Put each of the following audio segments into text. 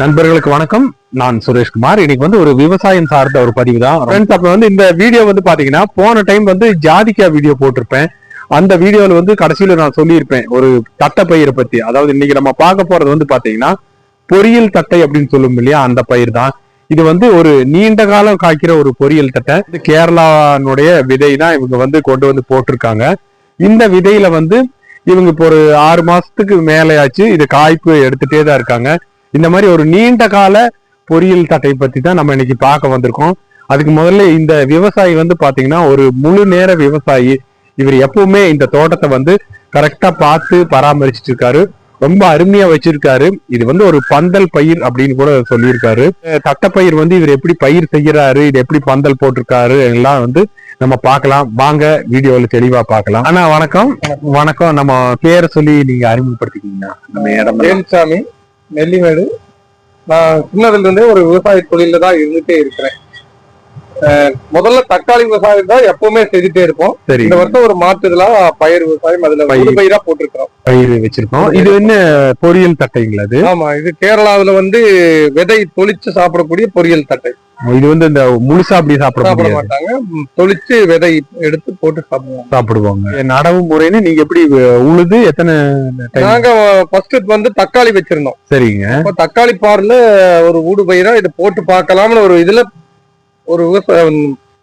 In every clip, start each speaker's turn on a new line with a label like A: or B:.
A: நண்பர்களுக்கு வணக்கம். நான் சுரேஷ்குமார். இன்னைக்கு வந்து ஒரு விவசாயம் சார்ந்த ஒரு பதிவு தான். ஃப்ரெண்ட்ஸ் அப்ப வந்து இந்த வீடியோ வந்து பாத்தீங்கன்னா போன டைம் வந்து ஜாதிக்கா வீடியோ போட்டிருப்பேன். அந்த வீடியோல வந்து கடைசியில நான் சொல்லியிருப்பேன் ஒரு தட்டை பயிரை பத்தி. அதாவது இன்னைக்கு நம்ம பார்க்க போறது வந்து பாத்தீங்கன்னா பொரியல் தட்டை அப்படின்னு சொல்லும் இல்லையா அந்த பயிர் தான். இது வந்து ஒரு நீண்ட காலம் காய்க்கிற ஒரு பொரியல் தட்டை. இது கேரளானுடைய விதை தான் இவங்க வந்து கொண்டு வந்து போட்டிருக்காங்க. இந்த விதையில வந்து இவங்க இப்போ ஒரு ஆறு மாசத்துக்கு மேலேயாச்சு இது காய்ப்பு எடுத்துட்டே தான் இருக்காங்க. இந்த மாதிரி ஒரு நீண்ட கால பொரியல் தட்டை பத்தி தான் நம்ம இன்னைக்கு பார்க்க வந்திருக்கோம். அதுக்கு முதல்ல இந்த விவசாயி வந்து பாத்தீங்கன்னா ஒரு முழு நேர விவசாயி. இவர் எப்பவுமே இந்த தோட்டத்தை வந்து கரெக்டா பார்த்து பராமரிச்சிட்டு இருக்காரு ரொம்ப அருமையா வச்சிருக்காரு. இது வந்து ஒரு பந்தல் பயிர் அப்படின்னு கூட சொல்லியிருக்காரு. தட்டப்பயிர் வந்து இவர் எப்படி பயிர் செய்யறாரு இது எப்படி பந்தல் போட்டிருக்காரு எல்லாம் வந்து நம்ம பார்க்கலாம். வாங்க வீடியோல தெளிவா பார்க்கலாம். ஆனா வணக்கம். வணக்கம். நம்ம பேரை சொல்லி நீங்க அறிமுகப்படுத்திக்கிங்க நம்ம இடம்
B: சாமி நெல்லிமேடு. நான் சின்னதுல இருந்தே ஒரு விவசாய தொழில தான் இருந்துட்டே இருக்கிறேன். முதல்ல தக்காளி விவசாயம் தான் எப்பவுமே செஞ்சுட்டே இருப்போம்.
A: சரி.
B: இந்த வருஷம் ஒரு மாற்றுதலா பயிர் விவசாயம் அதுல
A: பயிர்.
B: போட்டிருக்கிறோம்.
A: பயிர் வச்சிருக்கோம். இது என்ன பொரியல் தட்டைங்களா இது
B: ஆமா இது கேரளாவுல வந்து விதை தொளிச்சு சாப்பிடக்கூடிய பொரியல் தட்டை.
A: இது வந்து இந்த முழுசா அப்படி சாப்பிட
B: சாப்பிட மாட்டாங்க. தொளிச்சு விதை எடுத்து போட்டு சாப்பிடுவாங்க.
A: சாப்பிடுவாங்க. நடவு முறைன்னு நீங்க எப்படி உழுது எத்தனை?
B: நாங்க ஃபர்ஸ்ட் வந்து தக்காளி வச்சிருந்தோம்.
A: சரிங்க.
B: அப்ப தக்காளி பாருல ஒரு ஊடு பயிரா இதை போட்டு பார்க்கலாம்னு ஒரு இதுல ஒரு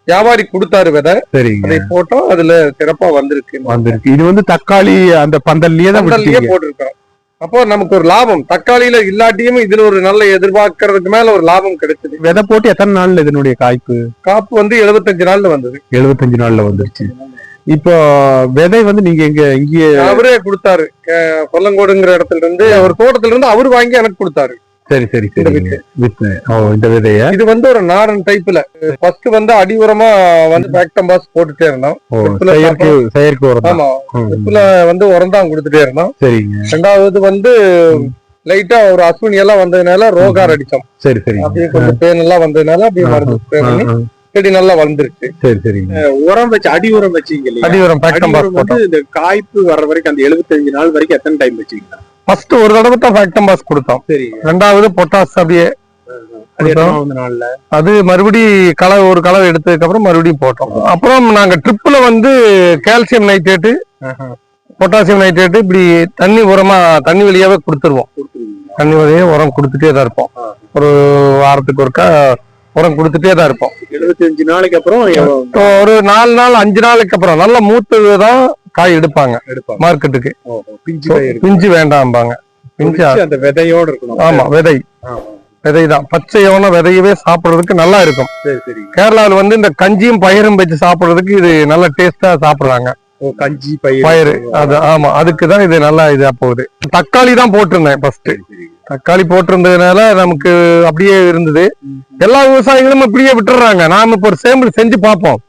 B: வியாபாரி கொடுத்தாரு விதை.
A: சரிங்க.
B: அதை போட்டோம் அதுல சிறப்பா வந்திருக்கு.
A: வந்திருக்கு. இது வந்து தக்காளி அந்த பந்தல்லயே தான்.
B: போட்டிருக்கோம் அப்போ நமக்கு ஒரு லாபம். தக்காளியில இல்லாட்டியும் இதுல ஒரு நல்ல எதிர்பார்க்கறதுக்கு மேல ஒரு லாபம் கிடைச்சது.
A: விதை போட்டு எத்தனை நாள்ல இதனுடைய காய்ப்பு?
B: காப்பு வந்து 75 நாள்ல வந்தது.
A: எழுபத்தஞ்சு நாள்ல வந்துருச்சு. இப்போ விதை வந்து நீங்க எங்க இங்கேயே
B: அவரே கொடுத்தாரு. கொல்லங்கோடுங்கிற இடத்துல இருந்து ஒரு தோட்டத்துல இருந்து அவர் வாங்கி எனக்கு கொடுத்தாரு.
A: சரி சரி
B: இந்த
A: சரி வித்து. ஓ இந்த விதைய?
B: இது வந்து ஒரு நாடன் டைப்ல ஃபர்ஸ்ட் வந்து அடி உரமா வந்து பேக்டம்பாஸ் போட்டுட்டே இருந்தோம்
A: செயற்கை செயற்கை உரம் தான்.
B: ஆமா. வித்துல வந்து உரம் தான் கொடுத்துட்டே இருந்தோம்
A: சரிங்க.
B: ரெண்டாவது வந்து லைட்டா ஒரு அஸ்வினி எல்லாம் வந்ததுனால ரோகார் அடிச்சோம்
A: சரி சரிங்க.
B: அப்படியே கொஞ்சம் பேன் எல்லாம் வந்ததுனால அப்படியே மருந்து
A: ஆ,
B: பண்ணி. செடி நல்லா வளர்ந்துருச்சு
A: சரி சரிங்க.
C: உரம் வச்சு அடி உரம் வச்சீங்க
B: அடி உரம்
C: வந்து இந்த காய்ப்பு வர்ற வரைக்கும் அந்த 75 நாள் வரைக்கும் எத்தனை டைம் வச்சீங்க?
B: ஃபர்ஸ்ட் ஒரு தடவை தான் பேக்டம்பாஸ் கொடுத்தோம்.
C: சரி.
B: ரெண்டாவது பொட்டாஸ் அப்படியே
C: அது எத்தனாவது நாள்ல?
B: அது மறுபடி களை ஒரு களை எடுத்ததுக்கு அப்புறம் மறுபடியும் போட்டோம். அப்புறம் நாங்க ட்ரிப்ல வந்து கால்சியம் நைட்ரேட்டு பொட்டாசியம் நைட்ரேட்டு இப்படி தண்ணி உரமா தண்ணி வழியாவே கொடுத்துருவோம். தண்ணி வழியே உரம் கொடுத்துட்டே தான் இருப்போம். ஒரு வாரத்துக்கு ஒருக்கா உரம் கொடுத்துட்டே தான் இருப்போம்.
C: 75 நாளைக்கு அப்புறம்
B: ஒரு நாலு நாள் அஞ்சு நாளைக்கு அப்புறம். நல்ல மூத்தது தான் காய் எடுப்பாங்க.
C: எடுப்பாங்க.
B: மார்க்கெட்டுக்கு
C: பிஞ்சு
B: வேண்டாம்பாங்க. பிஞ்சு
C: அந்த விதையோட இருக்கணும்.
B: ஆமா விதை.
C: ஆ, ஆ.
B: விதை தான் பச்சையான விதையவே சாப்பிடுறதுக்கு நல்லா இருக்கும். கேரளாவில் வந்து இந்த கஞ்சியும் பயிரும் வச்சு சாப்பிடுறதுக்கு இது நல்ல டேஸ்டா சாப்பிடுறாங்க.
C: கஞ்சி பயிர்
B: அது ஆமா அதுக்கு தான் இது நல்லா இதா போகுது. தக்காளி தான் போட்டிருந்தேன் ஃபர்ஸ்ட். தக்காளி போட்டிருந்ததுனால நமக்கு அப்படியே இருந்தது. எல்லா விவசாயிகளும் இப்படியே விட்டுறாங்க நாம இப்போ ஒரு சேம்பிள் செஞ்சு பார்ப்போம்.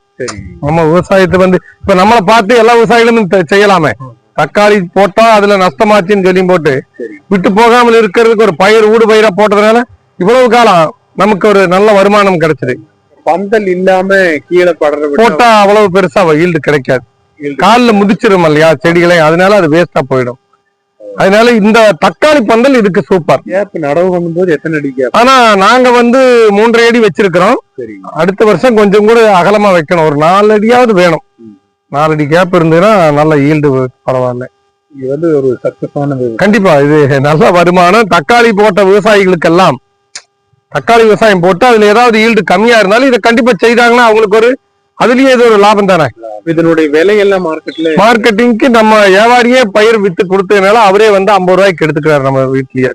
B: நம்ம விவசாயத்தை வந்து இப்ப நம்மளை பார்த்து எல்லா விவசாயிகளும் செய்யலாமே. தக்காளி போட்டா அதுல நஷ்டமாச்சுன்னு சொல்லி போட்டு. விட்டு போகாமல் இருக்கிறதுக்கு ஒரு பயிர் ஊடு பயிரா போட்டதுனால இவ்வளவு காலம் நமக்கு ஒரு நல்ல வருமானம் கிடைச்சது.
C: பந்தல் இல்லாம கீழே படுற
B: போட்டா அவ்வளவு பெருசா ஈல்டு கிடைக்காது. கால்ல முதிச்சிரும் இல்லையா செடிகளை அதனால அது வேஸ்டா போயிடும். அதனால இந்த தக்காளி பந்தல் இதுக்கு சூப்பர்
C: நடவு பண்ணும்போது எத்தனை அடி கேப்
B: ஆனா நாங்க வந்து மூன்றரை அடி வச்சிருக்கிறோம்.
C: சரி
B: அடுத்த வருஷம் கொஞ்சம் கூட அகலமா வைக்கணும். ஒரு நாலு அடியாவது வேணும். நாலு அடி கேப் இருந்ததுன்னா நல்ல ஈல்டு பரவாயில்ல.
C: இது வந்து ஒரு சக்சஸான
B: கண்டிப்பா இது நல்ல வருமானம். தக்காளி போட்ட விவசாயிகளுக்கெல்லாம் தக்காளி விவசாயம் போட்டு அதுல ஏதாவது ஈல்டு கம்மியா இருந்தாலும் இதை கண்டிப்பா செய்தாங்கன்னா அவங்களுக்கு ஒரு அதுலயே இது ஒரு லாபம் தானே?
C: இதனுடைய விலையெல்லாம் மார்க்கெட்ல
B: மார்க்கெட்டிங்க்கு நம்ம வியாபாரியே பயிர் வித்து கொடுத்ததுனால அவரே வந்து ஐம்பது ரூபாய்க்கு எடுத்துக்கிறாரு நம்ம வீட்லயே.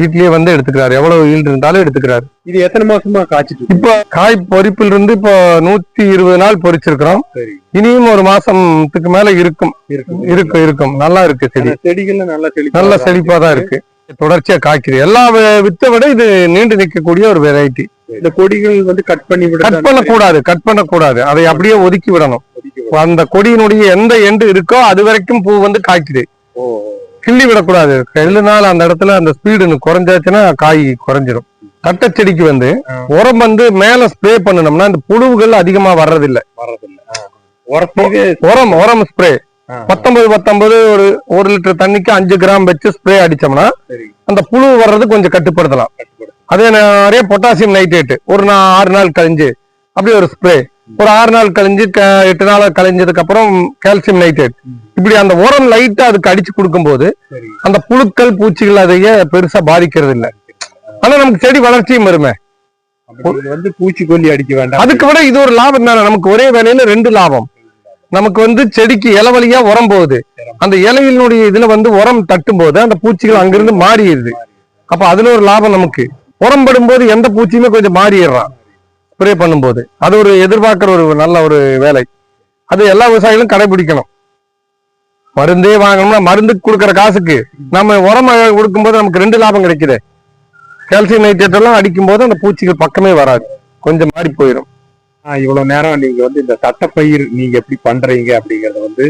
B: வீட்லயே வந்து எடுத்துக்கிறாரு. எவ்வளவு ஈல்டு இருந்தாலும் எடுத்துக்கிறாரு.
C: இது எத்தனை மாசமா காய்ச்சிட்டு?
B: இப்போ காய் பொரிப்பில் இருந்து இப்போ நூத்தி இருபது நாள் பொரிச்சிருக்கிறோம்
C: சரி.
B: இனியும் ஒரு மாசத்துக்கு மேல இருக்கும்.
C: இருக்கு
B: இருக்கும். இருக்கும் நல்லா இருக்கு செடி.
C: ஆனா செடிகள்ல நல்லா செழிப்பா
B: நல்ல செழிப்பா தான் இருக்கு. தொடர்ச்சியா காய்க்குது. எல்லா வித்தை விட இது நீண்டு நிற்கக்கூடிய ஒரு வெரைட்டி
C: இந்த கொடிகள் வந்து கட் பண்ணி விட
B: கட் பண்ணக்கூடாது கட் பண்ணக்கூடாது. அதை அப்படியே ஒதுக்கி விடணும். அந்த கொடியினுடைய எந்த எண்டு இருக்கோ அது வரைக்கும் பூ வந்து காய்க்குது. கிள்ளி விடக்கூடாது. எழுநாள் அந்த இடத்துல அந்த ஸ்பீடு குறைஞ்சாச்சுன்னா காய் குறைஞ்சிரும். தட்டை செடிக்கு வந்து. உரம் வந்து மேல ஸ்ப்ரே பண்ணணும்னா இந்த புழுவுகள் அதிகமா வர்றதில்ல. உரம் உரம் ஸ்ப்ரே பத்தொன்பது பத்தொன்பது ஒரு ஒரு லிட்டர் தண்ணிக்கு அஞ்சு கிராம் வச்சு ஸ்ப்ரே அடிச்சோம்னா அந்த புழு வர்றது கொஞ்சம் கட்டுப்படுத்தலாம்.
C: கட்டுப்படுத்து
B: அதே நிறைய பொட்டாசியம் நைட்ரேட் ஒரு நா ஆறு நாள் கழிஞ்சு அப்படி ஒரு ஸ்ப்ரே ஒரு ஆறு நாள் கழிஞ்சு எட்டு நாள் கழிஞ்சதுக்கு அப்புறம் கால்சியம் நைட்ரேட் இப்படி அந்த உரம் லைட்டா அதுக்கு அடிச்சு கொடுக்கும்போது அந்த புழுக்கள் பூச்சிகள் அதையே பெருசா பாதிக்கிறது இல்ல. ஆனா நமக்கு செடி வளர்ச்சியும் வருமே
C: வந்து பூச்சிக்கொல்லி அடிக்க வேண்டாம்.
B: அதுக்கு விட இது ஒரு லாபம் தானே. நமக்கு ஒரே வேலையில ரெண்டு லாபம். நமக்கு வந்து செடிக்கு இலை வழியா உரம் போகுது. அந்த இலையினுடைய இதுல வந்து உரம் தட்டும் போது அந்த பூச்சிகள் அங்கிருந்து மாறிடுது. அப்ப அதுல ஒரு லாபம் நமக்கு. உரம் படும்போது எந்த பூச்சியுமே கொஞ்சம் மாறிடுறான். ஸ்ப்ரே பண்ணும்போது. அது ஒரு எதிர்பார்க்கிற ஒரு நல்ல ஒரு வேலை. அது எல்லா விவசாயிகளும் கடைபிடிக்கணும். மருந்தே வாங்கணும்னா மருந்து கொடுக்குற காசுக்கு நம்ம உரம் கொடுக்கும்போது நமக்கு ரெண்டு லாபம் கிடைக்குது. கால்சியம் நைட்ரேட் எல்லாம் அடிக்கும்போது அந்த பூச்சிகள் பக்கமே வராது. கொஞ்சம் மாறி போயிடும்
C: இவ்வளவு நேரம் நீங்க வந்து இந்த தட்டப்பயிர் நீங்க எப்படி பண்றீங்க அப்படிங்கறத வந்து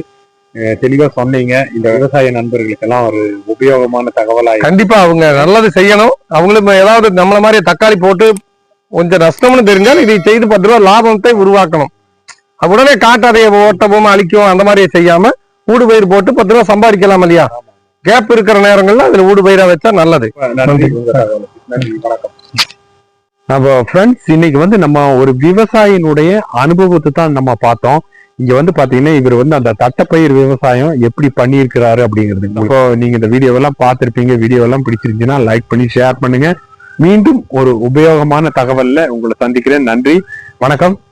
C: தெளிவா சொன்னீங்க. இந்த விவசாய நண்பர்களுக்கெல்லாம் ஒரு உபயோகமான தகவலா.
B: கண்டிப்பா அவங்க நல்லது செய்யணும். அவங்களும் ஏதாவது நம்மள மாதிரி தக்காளி போட்டு கொஞ்சம் நஷ்டம்னு தெரிஞ்சால் இதை செய்து பத்து ரூபா லாபத்தை உருவாக்கணும். உடனே காட்டு அதை ஓட்டவும் அழிக்கும் அந்த மாதிரி செய்யாம ஊடு பயிர் போட்டு பத்து ரூபா சம்பாதிக்கலாம் இல்லையா? கேப் இருக்கிற நேரங்கள்ல அதுல ஊடு பயிரா வச்சா நல்லது.
C: நன்றி வணக்கம்.
A: நம்ம ஃப்ரெண்ட்ஸ் இன்னைக்கு வந்து நம்ம ஒரு விவசாயினுடைய அனுபவத்தை தான் நம்ம பார்த்தோம். இங்க வந்து பாத்தீங்கன்னா இவர் வந்து அந்த தட்டப்பயிர் விவசாயம் எப்படி பண்ணியிருக்கிறாரு அப்படிங்கிறது. இப்போ நீங்க இந்த வீடியோ எல்லாம் வீடியோவெல்லாம் வீடியோ எல்லாம் பிடிச்சிருந்துச்சுன்னா லைக் பண்ணி ஷேர் பண்ணுங்க. மீண்டும் ஒரு உபயோகமான தகவல்ல உங்களை சந்திக்கிறேன். நன்றி. வணக்கம்.